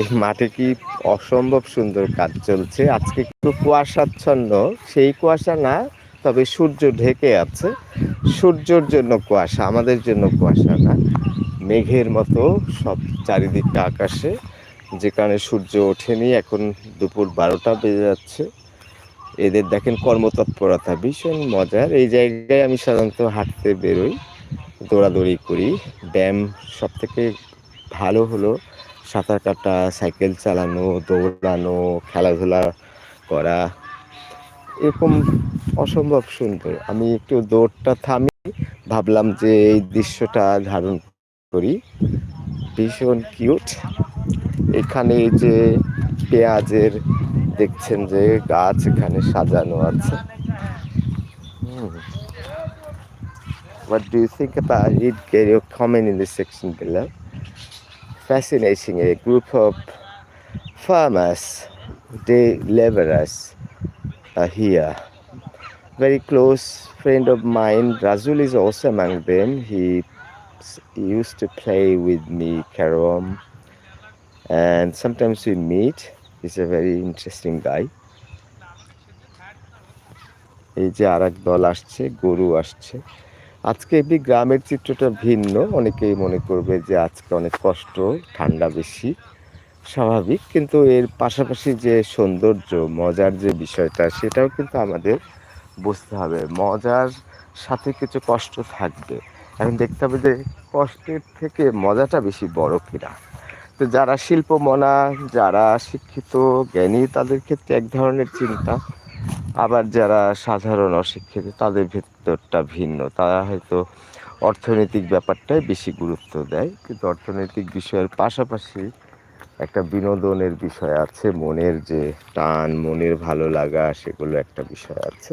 এই মাঠে কি অসম্ভব সুন্দর কাজ চলছে। আজকে একটু কুয়াশাচ্ছন্ন, সেই কুয়াশা না, তবে সূর্য ঢেকে আছে। সূর্যর জন্য কুয়াশা, আমাদের জন্য কুয়াশা না। মেঘের মতো সব চারিদিকটা আকাশে, যে কারণে সূর্য ওঠেনি। এখন দুপুর বারোটা বেজে যাচ্ছে। এদের দেখেন কর্মতৎপরতা, ভীষণ মজার। এই জায়গায় আমি সাধারণত হাঁটতে বেরোই, দৌড়াদৌড়ি করি। ব্যায়াম সব থেকে ভালো হলো সাঁতার কাটা সাইকেল চালানো, দৌড়ানো, খেলাধুলা করা, এরকম অসম্ভব সুন্দর। আমি একটু দৌড়টা থামি ভাবলাম যে এই দৃশ্যটা ধারণ করি। ভীষণ কিউট। এখানে যে পেঁয়াজের, দেখছেন যে গাছ এখানে সাজানো আছে। What do you think about it? Get your comment in the section. Fascinating, a group of farmers, day laborers are here. Very close friend of mine, Razul is also among them. He used to play with me carom and sometimes we meet. He's a very interesting guy. এই যে আর দল আসছে গরু আসছে আজকে এমনি গ্রামের চিত্রটা ভিন্ন। অনেকেই মনে করবে যে আজকে অনেক কষ্ট, ঠান্ডা বেশি, স্বাভাবিক। কিন্তু এর পাশাপাশি যে সৌন্দর্য, মজার যে বিষয়টা, সেটাও কিন্তু আমাদের বুঝতে হবে। মজার সাথে কিছু কষ্ট থাকবে। এখন দেখতে হবে যে কষ্টের থেকে মজাটা বেশি বড় কিনা। তো যারা শিল্পমনা, যারা শিক্ষিত, জ্ঞানী, তাদের ক্ষেত্রে এক ধরনের চিন্তা। আবার যারা সাধারণ অশিক্ষিত, তাদের ভেতরটা ভিন্ন। তারা হয়তো অর্থনৈতিক ব্যাপারটাই বেশি গুরুত্ব দেয়, কিন্তু অর্থনৈতিক বিষয়ের পাশাপাশি একটা বিনোদনের বিষয় আছে, মনের যে টান, মনের ভালো লাগা, সেগুলো একটা বিষয় আছে।